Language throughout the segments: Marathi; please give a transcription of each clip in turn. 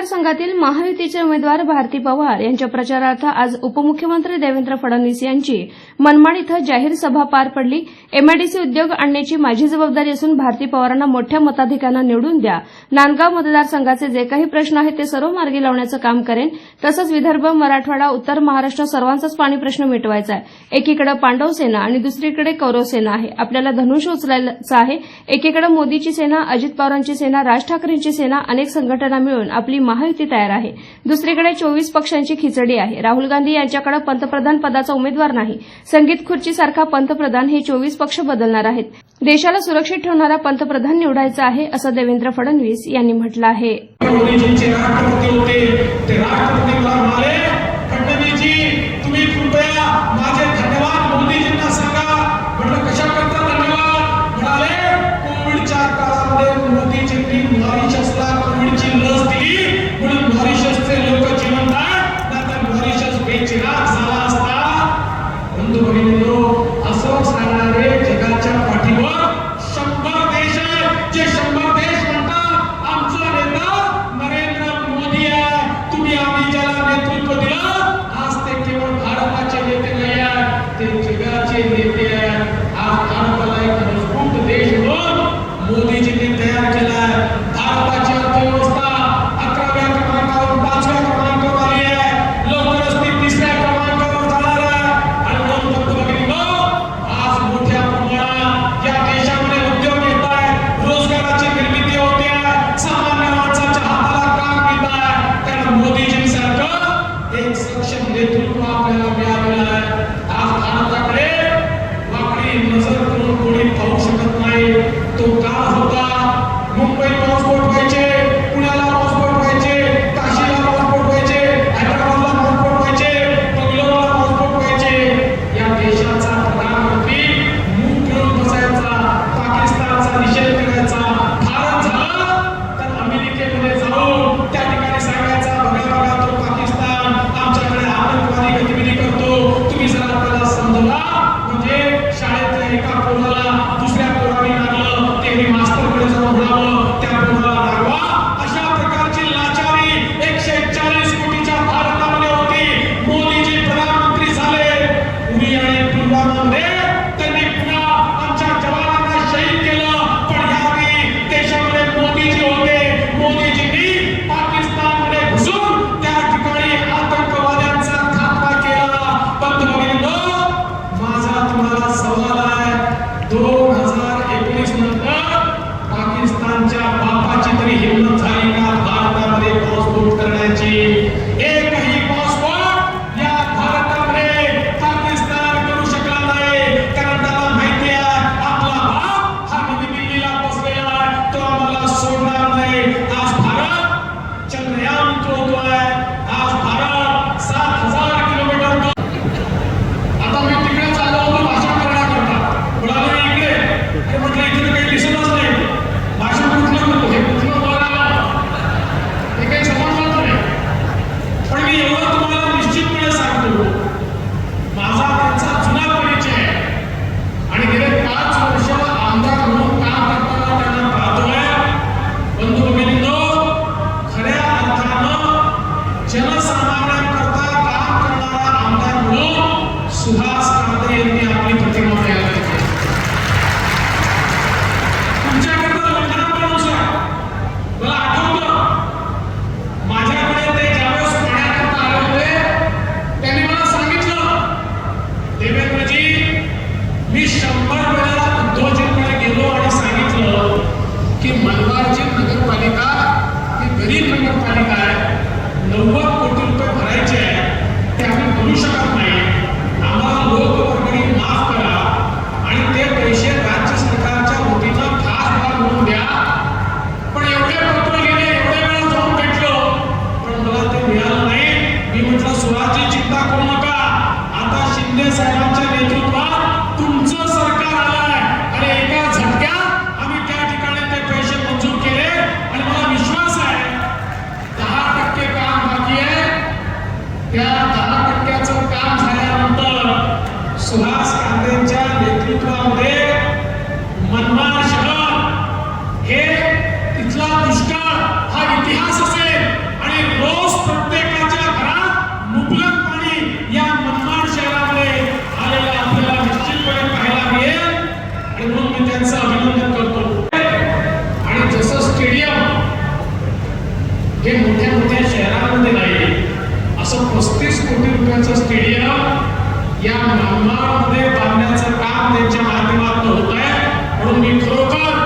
मतदारसंघातील महायुतीचे उमेदवार भारती पवार यांच्या प्रचारार्थ आज उपमुख्यमंत्री देवेंद्र फडणवीस यांची मनमाड इथं जाहीर सभा पार पडली. एमआयडीसी उद्योग आणण्याची माझी जबाबदारी असून भारती पवारांना मोठ्या मताधिकारानं निवडून द्या. नांदगाव मतदारसंघाचे जे काही प्रश्न आहेत ते सर्व मार्गी लावण्याचं काम करेन. तसंच विदर्भ मराठवाडा उत्तर महाराष्ट्र सर्वांचाच पाणी प्रश्न मिटवायचा आहे. एकीकडे पांडव सेना आणि दुसरीकडे कौरव सेना आहे. आपल्याला धनुष उचलायचं आहे. एकीकडे मोदीची सेना अजित पवारांची सेना राज ठाकरेंची सेना अनेक संघटना मिळून आपली महायुती तयार आहे. दुसरीकडे चोवीस पक्षांची खिचडी आहे. राहुल गांधी यांच्याकडे पंतप्रधान पदाचा उमेदवार नाही. संगीत खुर्चीसारखा पंतप्रधान हे चोवीस पक्ष बदलणार आहेत. देशाला सुरक्षित ठेवणारा पंतप्रधान निवडायचा आहे असं देवेंद्र फडणवीस यांनी म्हटलं आहे. उन्हाळ्यामध्ये बांधण्याचं काम त्यांच्या माध्यमातून होत आहे. म्हणून मी खरोखर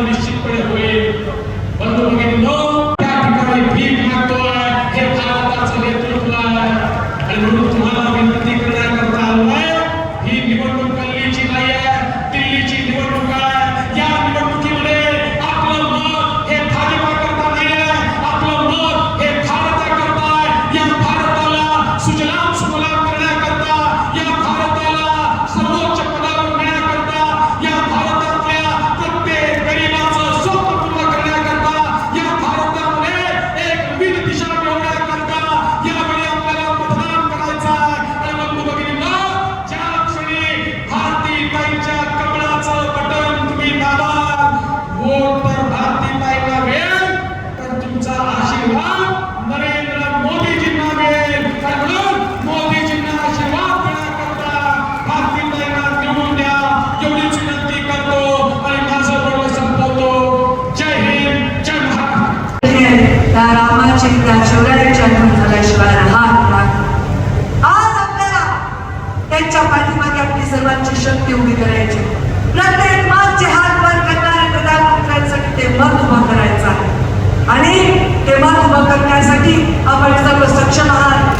নিশ্চিত করে হয়ে বন্ধুকে शिवाय राहत नाही आज आपल्याला त्यांच्या पाठीमागे आपली सर्वांची शक्ती उभी करायची प्रत्येक मागचे हात वर करणारे प्रधानमंत्र्यांसाठी ते मत उभं करायचं आहे. आणि ते मत उभं करण्यासाठी आपण सर्व सक्षम आहात.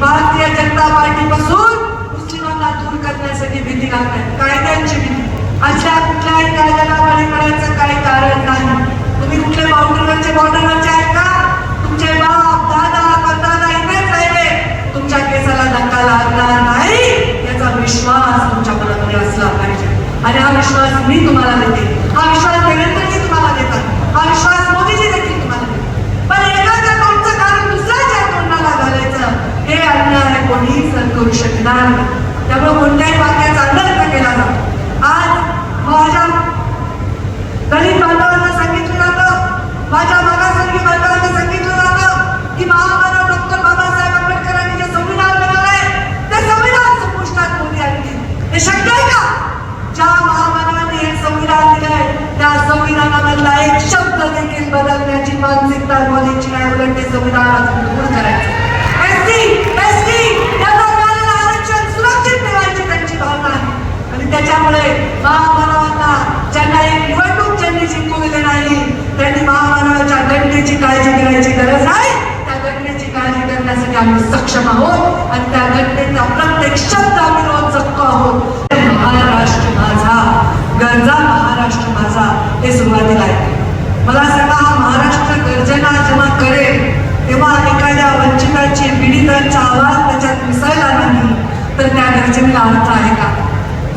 भारतीय जनता पार्टीपासून मुस्लिमांना दूर करण्यासाठी भीती लागणार कायद्यांची भीती. अशा कुठल्याही कायद्याला पाणी पडायचं काही कारण नाही. तुम्ही कुठले बाउंड्रीवरचे बॉर्डरवरचे आहेत का? तुमचे बाप दादा परदादा इथेच राहिले. तुमच्या केसाला धक्का लागणार नाही. याचा विश्वास तुमच्या मनामध्ये असला पाहिजे. आणि हा विश्वास मी तुम्हाला देते. हा विश्वास देण्यासाठी तुम्हाला देतात. हा विश्वास करू शकणार नाही. त्यामुळे कोणत्याही वाक्याचा अर्थ केला जातो. आज माझ्या दलित बांधवांना सांगितलं जातं. माझ्या मागासवर्गीय बांधवांना सांगितलं जातं की महामानव डॉक्टर बाबासाहेब आंबेडकरांनी जे संविधान बनवलंय ते संविधान संपुष्टात मोदी आणतील हे शक्य आहे का? ज्या महामानवांनी हे संविधान दिलंय त्या संविधानामधला एक शब्द देखील बदलण्याची मानसिकता मोदींची नाही उलट ते संविधान अजून दूर करायचं एसटी एसटी यांना मिळालेलं आरक्षण सुरक्षित ठेवायची त्यांची भावना आहे आणि त्याच्यामुळे महामानवांना ज्यांना एक निवडणूक ज्यांनी जिंकू दिली नाही त्यांनी महामानवाच्या घटनेची काळजी करायची गरज आहे त्या घटनेची काळजी करण्यासाठी आम्ही सक्षम आहोत आणि त्या घटनेचा प्रत्येक शब्द आम्ही रोज जगतो आहोत महाराष्ट्र माझा गरजा महाराष्ट्र माझा हे सुरुवातीला आहे मला सांगा हा महाराष्ट्र गर्जना जेव्हा करेल तेव्हा एखाद्या वंचिताची पीडितांचा आवाज त्याच्यात मिसळला नाही तर त्या गर्जनेला अर्थ आहे का?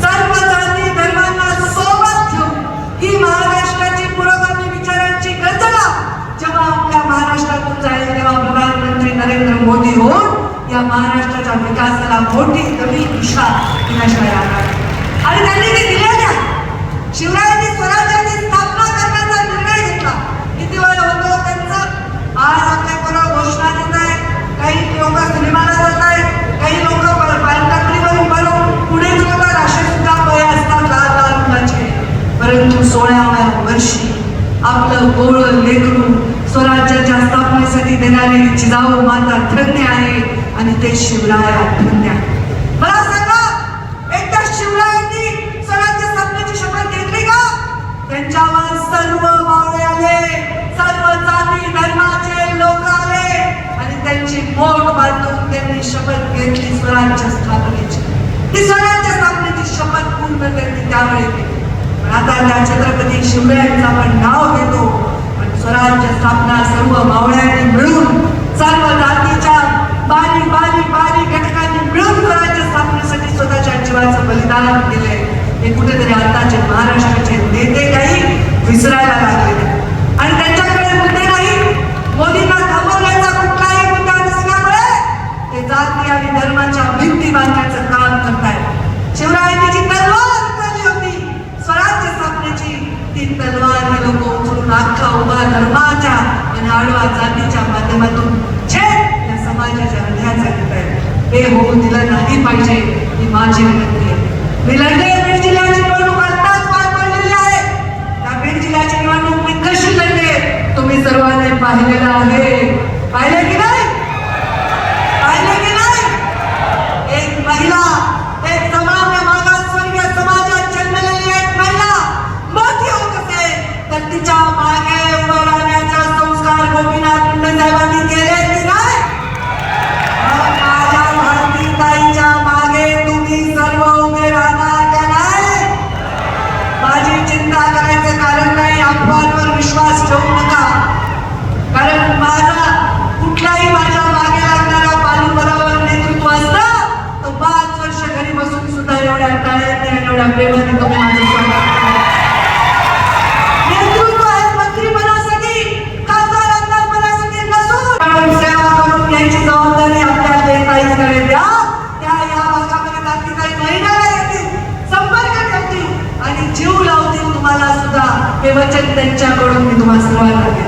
सर्व जाती धर्मांना सोबत घेऊन ही महाराष्ट्राची पुरोगामी विचारांची गर्जना जेव्हा आपल्या महाराष्ट्रातून जाईल तेव्हा प्रधानमंत्री नरेंद्र मोदी होऊन या महाराष्ट्राच्या विकासाला मोठी नवी दिशा दिल्याशिवाय आणि त्यांनी ते दिलेल्या शिवरायांनी स्वराज्याची स्थापना करण्याचा निर्णय घेतला. किती वेळ होतो त्यांचा? आज आपल्या बरोबर घोषणा देत आहे काही लोक सिनेमाला जात आहेत. काही लोक वर्षी आपलं गोळ लेकरू स्वराज्याच्या स्थापनेसाठी देणारे जिजाऊ माता धन्य आहे आणि ते शिवराया धन्य आहे. मला सांगा एकदा शिवरायांनी स्वराज्य स्थापनेची शपथ घेतली का? त्यांच्यावर सर्व मावळे आले सर्व जाती धर्माचे लोक आले आणि त्यांची बोट बांधून त्यांनी शपथ घेतली स्वराज्य स्थापनेची. ती स्वराज्य स्थापनेची शपथ पूर्ण त्यांनी त्यावेळी आता त्या छत्रपती शिवरायांचं आपण नाव घेतो. पण स्वराज्य स्थापना सर्व मावळ्यांनी मिळून सर्व जातीच्या बारी बारी बारी घटकांनी मिळून स्वराज्य स्थापनेसाठी स्वतःच्या जीवाचं बलिदान केलंय हे कुठेतरी आताचे महाराष्ट्राचे नेते काही विसरायला लागले आणि त्यांच्याकडे मुद्दे नाही. मोदींना थांबवण्याचा कुठलाही मुद्दा नसल्यामुळे ते जाती आणि धर्माच्या भिंती बांधण्याचं काम करतायत शिवरायांनी जी तलवार उचलली होती स्वराज्य स्थापनेची ती तलवार हे लोक उचलून अख्खा उभा धर्माच्या आणि आडवा जातीच्या माध्यमातून छेद या समाजाच्या हृदयाचा घेत आहेत हे होऊ दिलं नाही पाहिजे ही माझी विनंती आहे. मी लढले बीड जिल्ह्याची निवडणूक आत्ताच पार पडलेली आहे. त्या बीड जिल्ह्याची निवडणूक मी कशी लढले तुम्ही सर्वांनी पाहिलेलं आहे. पाहिलं की सेवा करून घ्यायची जबाबदारी आपल्या देताईकडे द्या त्या या भागामध्ये बाकी काही महिन्याला येतील संपर्क ठेवतील आणि जीव लावतील तुम्हाला सुद्धा. हे वचन त्यांच्याकडून मी तुम्हाला सर्वांना देते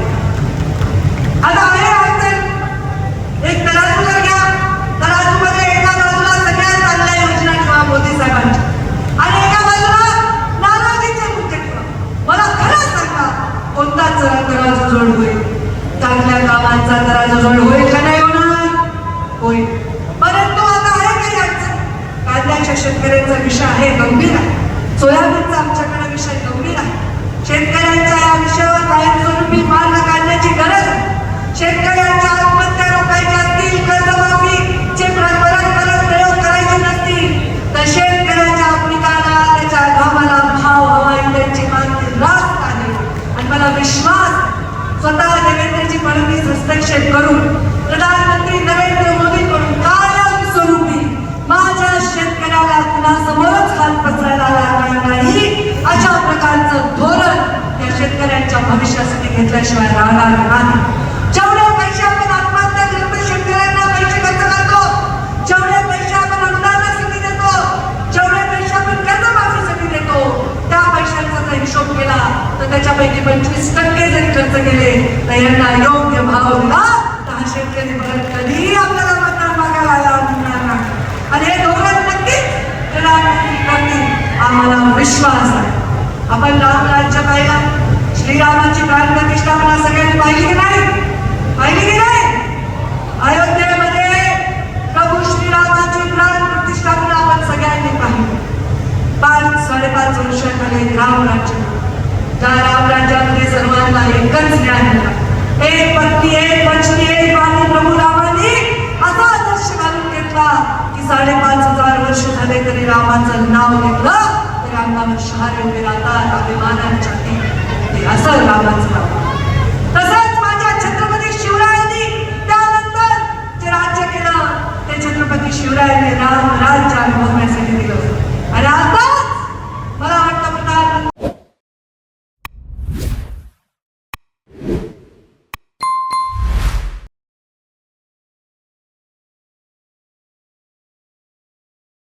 आता आहे अडचण एक तराजू जर घ्या तराजूमध्ये एका बाजूला सगळ्या चांगल्या योजना ठेवा मोदी साहेबांच्या आणि एका बाजूला नाराजीचे मुद्दे ठेवा मला खरं सांगा कोणता जरा तराजू जोड होईल आपल्या कामांचा जरा जवळ होईल का नाही होणार? होईल. परंतु आता आहे काही अडचण कांद्याच्या शेतकऱ्यांचा विषय आहे गंभीर आहे. सोयाबीन आमच्याकडे विषय गंभीर आहे शेतकऱ्यांच्या या विषयावर कायमस्वरूपी मार्ग काढण्याची गरज आहे शेतकऱ्यांच्या आत्महत्या रोखायच्या असतील कर्जमाफीचे परत परत प्रयोग करायचे नसतील तर शेतकऱ्याच्या पिकाला त्याच्या घामाला भाव हवा ही त्यांची मागणी रास्त आहे आणि मला विश्वास आहे, स्वतः देवेंद्रजी फडणवीस हस्तक्षेप करून प्रधानमंत्री नरेंद्र मोदींकडून कायमस्वरूपी माझ्या शेतकऱ्याला कुणासमोरच हात पसरायला लागणार नाही. अशा प्रकारचं धोरण या शेतकऱ्यांच्या भविष्यासाठी घेतल्याशिवाय राहणार नाही. पैकी पंचवीस टक्के जरी खर्च केले तर यांना योग्य भाव दिला. तर हा शेतकरी परत कधीही आपल्याला मतदान मागायला लागणार नाही. आणि हे धोरण नक्कीच प्रधानमंत्री आम्हाला विश्वास आहे. आपण राम राज्य पाहिलं. श्रीरामाची प्राण प्रतिष्ठापना सगळ्यांनी पाहिली की नाही? पाहिली की नाही? अयोध्येमध्ये प्रभू श्रीरामाची प्राण प्रतिष्ठापना आपण सगळ्यांनी पाहिली. पाच साडेपाच वर्षाखाली राम राज्य रावराजांमध्ये सर्वांना एकच ज्ञान होता एक पत्नी एक पक्षी एक पाणी प्रभू रामाने असा आदर्श घालून घेतला की साडेपाच हजार वर्ष झाले तरी रामाचं नाव घेतलं तरी अंगावर शहारे उभे राहतात अभिमानांच्या असं रामाचं नाव तसंच माझ्या छत्रपती शिवरायांनी त्यानंतर जे राज्य केलं ते छत्रपती शिवरायांनी राम राज्य अनुभवण्यासाठी दिलं आणि आता